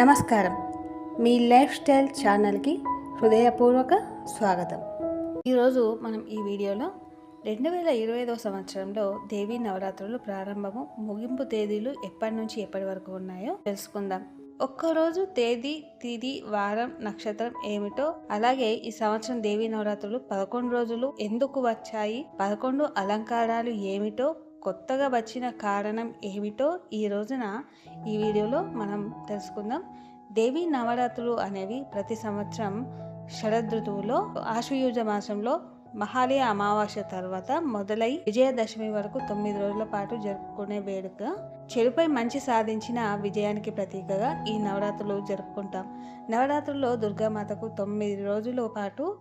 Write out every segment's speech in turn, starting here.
నమస్కారం. మీ life style ఛానల్కి హృదయపూర్వక స్వాగతం. ఈరోజు మనం ఈ వీడియోలో రెండు వేల ఇరవై ఐదవ సంవత్సరంలో దేవీ నవరాత్రులు ప్రారంభము ముగింపు తేదీలు ఎప్పటి నుంచి ఎప్పటి వరకు ఉన్నాయో తెలుసుకుందాం. ఒక్కరోజు తేదీ తిది వారం నక్షత్రం ఏమిటో అలాగే ఈ సంవత్సరం దేవీ నవరాత్రులు పదకొండు రోజులు ఎందుకు వచ్చాయి పదకొండు అలంకారాలు ఏమిటో కొత్తగా వచ్చిన కారణం ఏమిటో ఈ రోజున ఈ వీడియోలో మనం తెలుసుకుందాం. దేవీ నవరాత్రులు అనేవి ప్రతి సంవత్సరం శరదృతువులో ఆశ్వయుజ మాసంలో మహాలయ అమావాస్య తర్వాత మొదలై విజయదశమి వరకు తొమ్మిది రోజుల పాటు జరుపుకునే వేడుక. చెడుపై మంచి సాధించిన విజయానికి ప్రతీకగా ఈ నవరాత్రులు జరుపుకుంటాం. నవరాత్రుల్లో దుర్గామాతకు తొమ్మిది రోజుల పాటు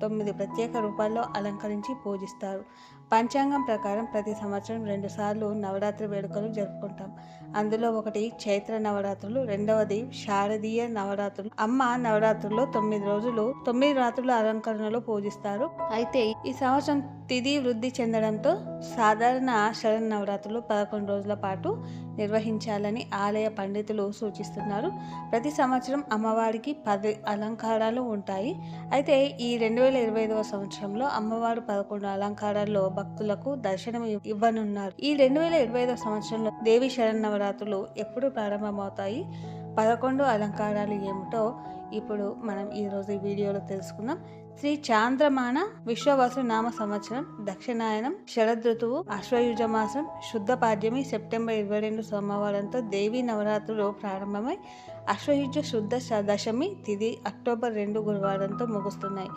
తొమ్మిది ప్రత్యేక రూపాల్లో అలంకరించి పూజిస్తారు. పంచాంగం ప్రకారం ప్రతి సంవత్సరం రెండుసార్లు నవరాత్రి వేడుకలు జరుపుకుంటాం. అందులో ఒకటి చైత్ర నవరాత్రులు రెండవది శారదీయ నవరాత్రులు. అమ్మ నవరాత్రుల్లో తొమ్మిది రోజులు తొమ్మిది రాత్రుల అలంకరణలో పూజిస్తారు. అయితే ఈ సంవత్సరం తిథి వృద్ధి చెందడంతో సాధారణ శరణ్ నవరాత్రులు పదకొండు రోజుల పాటు నిర్వహించాలని ఆలయ పండితులు సూచిస్తున్నారు. ప్రతి సంవత్సరం అమ్మవారికి పది అలంకారాలు ఉంటాయి. అయితే ఈ రెండు వేల ఇరవై ఐదవ సంవత్సరంలో అమ్మవారు పదకొండు అలంకారాల్లో భక్తులకు దర్శనం ఇవ్వనున్నారు. ఈ రెండు వేల ఇరవై ఐదవ సంవత్సరంలో దేవి శరన్నవరాత్రులు ఎప్పుడు ప్రారంభమవుతాయి. పదకొండు అలంకారాలు ఏమిటో ఇప్పుడు మనం ఈరోజు ఈ వీడియోలో తెలుసుకుందాం. శ్రీ చాంద్రమాన విశ్వవాసు నామ సంవత్సరం దక్షిణాయనం శరదృతువు అశ్వయుజ మాసం శుద్ధ పాడ్యమి సెప్టెంబర్ ఇరవై రెండు సోమవారంతో దేవి నవరాత్రులు ప్రారంభమై అశ్వయుజ శుద్ధ శ- దశమి తిది అక్టోబర్ రెండు గురువారంతో ముగుస్తున్నాయి.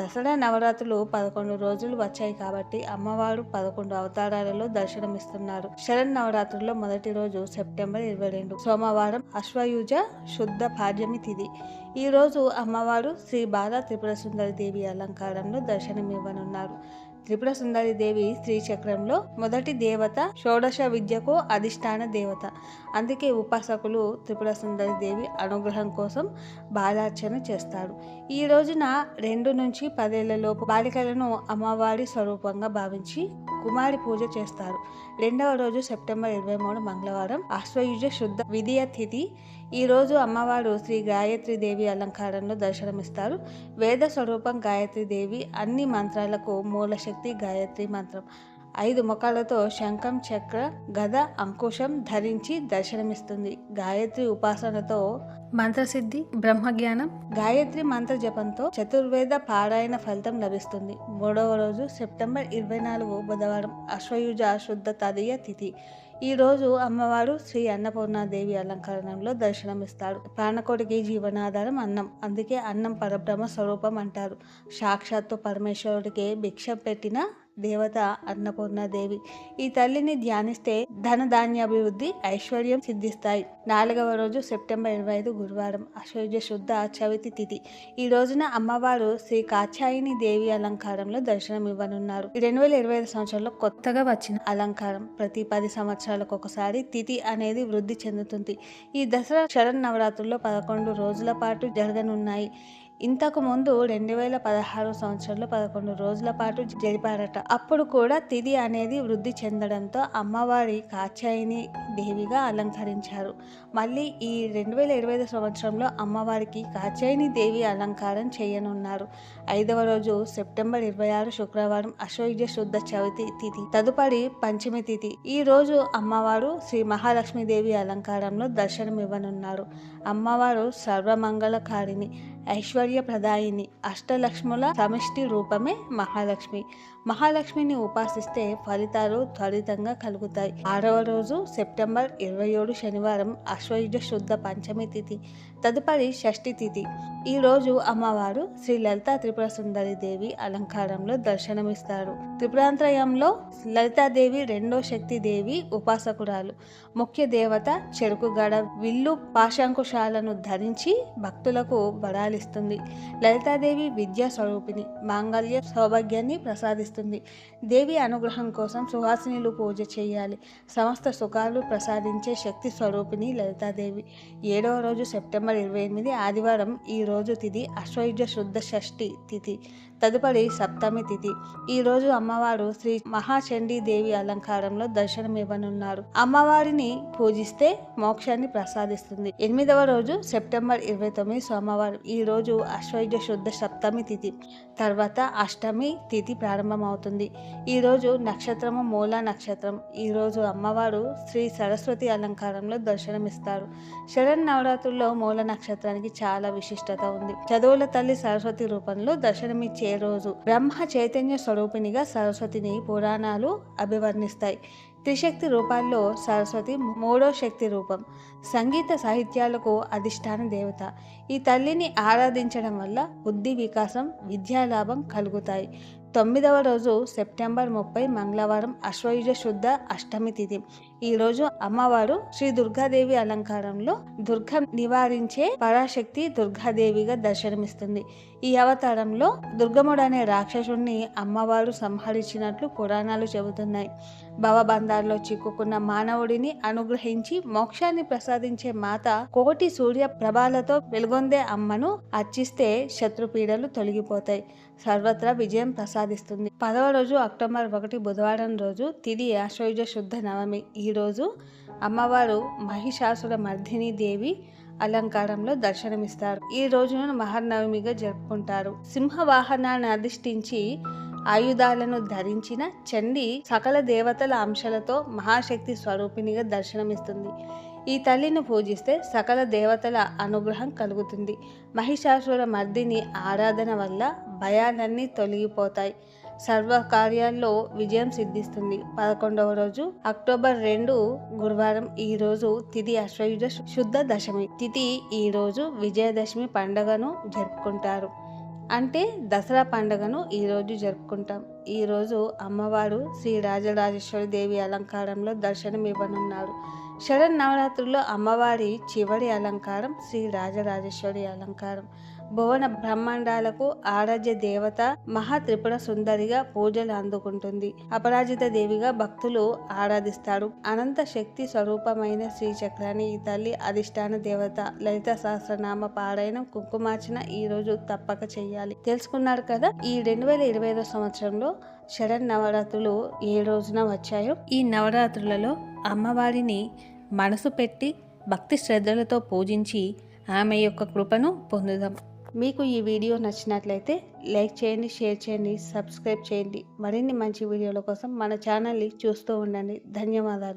దసరా నవరాత్రులు పదకొండు రోజులు వచ్చాయి కాబట్టి అమ్మవారు పదకొండు అవతారాలలో దర్శనమిస్తున్నారు. శరణ్ నవరాత్రుల్లో మొదటి రోజు సెప్టెంబర్ ఇరవై రెండు. సోమవారం అశ్వయుజ శుద్ధ పాడ్యమి తిథి ఈ రోజు అమ్మవారు శ్రీ బాల త్రిపుర సుందరి దేవి అలంకారంలో దర్శనమివ్వనున్నారు. త్రిపుర సుందరి దేవి శ్రీచక్రంలో మొదటి దేవత షోడశ విద్యకు అధిష్టాన దేవత. అందుకే ఉపాసకులు త్రిపుర సుందరి దేవి అనుగ్రహం కోసం బాలార్చన చేస్తారు. ఈ రోజున రెండు నుంచి పదేళ్ళలోపు బాలికలను అమ్మవారి స్వరూపంగా భావించి కుమారి పూజ చేస్తారు. రెండవ రోజు సెప్టెంబర్ ఇరవై మూడు మంగళవారం అశ్వయుజ శుద్ధ విధియ తిథి. ఈ రోజు అమ్మవారు శ్రీ గాయత్రి దేవి అలంకారంలో దర్శనమిస్తారు. వేద స్వరూపం గాయత్రి దేవి అన్ని మంత్రాలకు మూలశక్తి గాయత్రి మంత్రం. ఐదు ముఖాలతో శంఖం చక్ర గద అంకుశం ధరించి దర్శనమిస్తుంది. గాయత్రి ఉపాసనతో మంత్రసిద్ధి బ్రహ్మజ్ఞానం గాయత్రి మంత్ర జపంతో చతుర్వేద పారాయణ ఫలితం లభిస్తుంది. మూడవ రోజు సెప్టెంబర్ ఇరవై నాలుగు బుధవారం అశ్వయుజ శుద్ధ తదియ తిథి. ఈ రోజు అమ్మవారు శ్రీ అన్నపూర్ణాదేవి అలంకరణంలో దర్శనమిస్తాడు ప్రాణకోటికి జీవనాధారం అన్నం. అందుకే అన్నం పరబ్రహ్మ స్వరూపం అంటారు. సాక్షాత్తు పరమేశ్వరుడికి భిక్ష పెట్టిన దేవత అన్నపూర్ణాదేవి ఈ తల్లిని ధ్యానిస్తే ధన ధాన్యాభివృద్ధి ఐశ్వర్యం సిద్ధిస్తాయి. నాలుగవ రోజు సెప్టెంబర్ ఇరవై ఐదు గురువారం. అశ్వయుజ శుద్ధ చవితి తిథి. ఈ రోజున అమ్మవారు శ్రీ కాచాయిని దేవి అలంకారంలో దర్శనం ఇవ్వనున్నారు. ఈ రెండు వేల ఇరవై ఐదు సంవత్సరంలో కొత్తగా వచ్చిన అలంకారం. ప్రతి పది సంవత్సరాలకు ఒకసారి తిథి అనేది వృద్ధి చెందుతుంది. ఈ దసరా శరణ్ నవరాత్రుల్లో పదకొండు రోజుల పాటు జరగనున్నాయి. ఇంతకు ముందు రెండు వేల పదహారు సంవత్సరంలో పదకొండు రోజుల పాటు జరిపారట. అప్పుడు కూడా తిథి అనేది వృద్ధి చెందడంతో అమ్మవారి కాచాయిని దేవిగా అలంకరించారు. మళ్ళీ ఈ రెండు వేల ఇరవై ఐదు సంవత్సరంలో అమ్మవారికి కాచాయిని దేవి అలంకారం చేయనున్నారు. ఐదవ రోజు సెప్టెంబర్ ఇరవై ఆరు శుక్రవారం అశ్వయుజ శుద్ధ చవితి తిథి తదుపరి పంచమి తిథి ఈ రోజు అమ్మవారు శ్రీ మహాలక్ష్మీదేవి అలంకారంలో దర్శనం ఇవ్వనున్నారు అమ్మవారు సర్వమంగళకారిణి. ఐశ్వర్యప్రదాయిని అష్టలక్ష్ముల సమిష్టి రూపమే మహాలక్ష్మి. మహాలక్ష్మిని ఉపాసిస్తే ఫలితాలు త్వరితంగా కలుగుతాయి. ఆరవ రోజు సెప్టెంబర్ ఇరవై ఏడు శనివారం అశ్వయుజ శుద్ధ పంచమి తిథి తదుపరి షష్ఠి తిథి. ఈరోజు అమ్మవారు శ్రీ లలితా త్రిపుర సుందరి దేవి అలంకారంలో దర్శనమిస్తారు. త్రిపురాంతరయంలో లలితాదేవి రెండో శక్తి దేవి ఉపాసకురాలు. ముఖ్య దేవత చెరుకు గడ విల్లు పాశాంకుశాలను ధరించి భక్తులకు వరాలిస్తుంది లలితాదేవి విద్యా స్వరూపిణి. మాంగళ్య సౌభాగ్యాన్ని ప్రసాదిస్తుంది. దేవి అనుగ్రహం కోసం సుహాసినిలు పూజ చేయాలి. సమస్త సుఖాలు ప్రసాదించే శక్తి స్వరూపిణి లలితాదేవి. ఏడవ రోజు సెప్టెంబర్ ఇరవై ఎనిమిది ఆదివారం ఈ రోజు తిథి అశ్వయుజ శుద్ధ షష్ఠి తిథి. తదుపరి సప్తమి తిథి. ఈ రోజు అమ్మవారు శ్రీ మహాచండీ దేవి అలంకారంలో దర్శనమివ్వనున్నారు అమ్మవారిని పూజిస్తే మోక్షాన్ని ప్రసాదిస్తుంది. ఎనిమిదవ రోజు సెప్టెంబర్ ఇరవై తొమ్మిది సోమవారం. ఈ రోజు అశ్వయుజ శుద్ధ సప్తమి తిథి తర్వాత అష్టమి తిథి ప్రారంభమవుతుంది. ఈరోజు నక్షత్రము మూల నక్షత్రం. ఈరోజు అమ్మవారు శ్రీ సరస్వతి అలంకారంలో దర్శనమిస్తారు. శరణ్ నవరాత్రుల్లో మూల నక్షత్రానికి చాలా విశిష్టత ఉంది. చదువుల తల్లి సరస్వతి రూపంలో దర్శనమిచ్చే రోజు బ్రహ్మ చైతన్య స్వరూపిణిగా సరస్వతిని పురాణాలు అభివర్ణిస్తాయి. త్రిశక్తి రూపాల్లో సరస్వతి మూడో శక్తి రూపం. సంగీత సాహిత్యాలకు అధిష్టాన దేవత. ఈ తల్లిని ఆరాధించడం వల్ల బుద్ధి వికాసం విద్యాలాభం కలుగుతాయి. తొమ్మిదవ రోజు సెప్టెంబర్ ముప్పై మంగళవారం అశ్వయుజ శుద్ధ అష్టమి తిథి. ఈ రోజు అమ్మవారు శ్రీ దుర్గాదేవి అలంకారంలో దుర్గం నివారించే పరాశక్తి దుర్గాదేవిగా దర్శనమిస్తుంది. ఈ అవతారంలో దుర్గముడు అనే రాక్షసుణ్ణి అమ్మవారు సంహరించినట్లు పురాణాలు చెబుతున్నాయి. భవబంధాల్లో చిక్కుకున్న మానవుడిని అనుగ్రహించి మోక్షాన్ని ప్రసాదించే మాత కోటి సూర్య ప్రభాలతో వెలుగు వెలుగొందే అమ్మను అర్చిస్తే శత్రుపీడలు తొలగిపోతాయి. సర్వత్రా విజయం ప్రసాదిస్తుంది. పదవ రోజు అక్టోబర్ ఒకటి బుధవారం రోజు తిది ఆశ్వయుజ శుద్ధ నవమి. ఈ రోజు అమ్మవారు మహిషాసుర మర్దిని దేవి అలంకారంలో దర్శనమిస్తారు. ఈ రోజును మహర్నవమిగా జరుపుకుంటారు. సింహ వాహనాన్ని అధిష్ఠించి ఆయుధాలను ధరించిన చండి సకల దేవతల అంశాలతో మహాశక్తి స్వరూపిణిగా దర్శనమిస్తుంది. ఈ తల్లిని పూజిస్తే సకల దేవతల అనుగ్రహం కలుగుతుంది. మహిషాసుర మర్దిని ఆరాధన వల్ల భయాలన్నీ తొలగిపోతాయి. సర్వ కార్యాల్లో విజయం సిద్ధిస్తుంది. పదకొండవ రోజు అక్టోబర్ రెండు గురువారం ఈ రోజు తిథి అశ్వయుజ శుద్ధ దశమి. తిథి ఈ రోజు విజయదశమి పండుగను జరుపుకుంటారు. అంటే దసరా పండుగను ఈరోజు జరుపుకుంటాం. ఈరోజు అమ్మవారు శ్రీ రాజరాజేశ్వరి దేవి అలంకారంలో దర్శనం ఇవ్వనున్నారు శరణ్ నవరాత్రుల్లో అమ్మవారి చివరి అలంకారం శ్రీ రాజరాజేశ్వరి అలంకారం. భువన బ్రహ్మాండాలకు ఆరాధ్య దేవత మహా త్రిపుర సుందరిగా పూజలు అందుకుంటుంది. అపరాజిత దేవిగా భక్తులు ఆరాధిస్తారు. అనంత శక్తి స్వరూపమైన శ్రీ చక్రాన్ని ఈ తల్లి అధిష్టాన దేవత లలిత సహస్రనామ పారాయణం కుంకుమార్చన ఈ రోజు తప్పక చేయాలి. తెలుసుకున్నారు కదా ఈ రెండు వేల ఇరవై ఐదో సంవత్సరంలో శరణ్ నవరాత్రులు ఏ రోజున వచ్చాయో? ఈ నవరాత్రులలో అమ్మవారిని మనసు పెట్టి భక్తి శ్రద్ధలతో పూజించి ఆమె యొక్క కృపను పొందుదాం. మీకు ఈ వీడియో నచ్చినట్లయితే లైక్ చేయండి షేర్ చేయండి సబ్స్క్రైబ్ చేయండి. మరిన్ని మంచి వీడియోల కోసం మన ఛానల్ని చూస్తూ ఉండండి. ధన్యవాదాలు.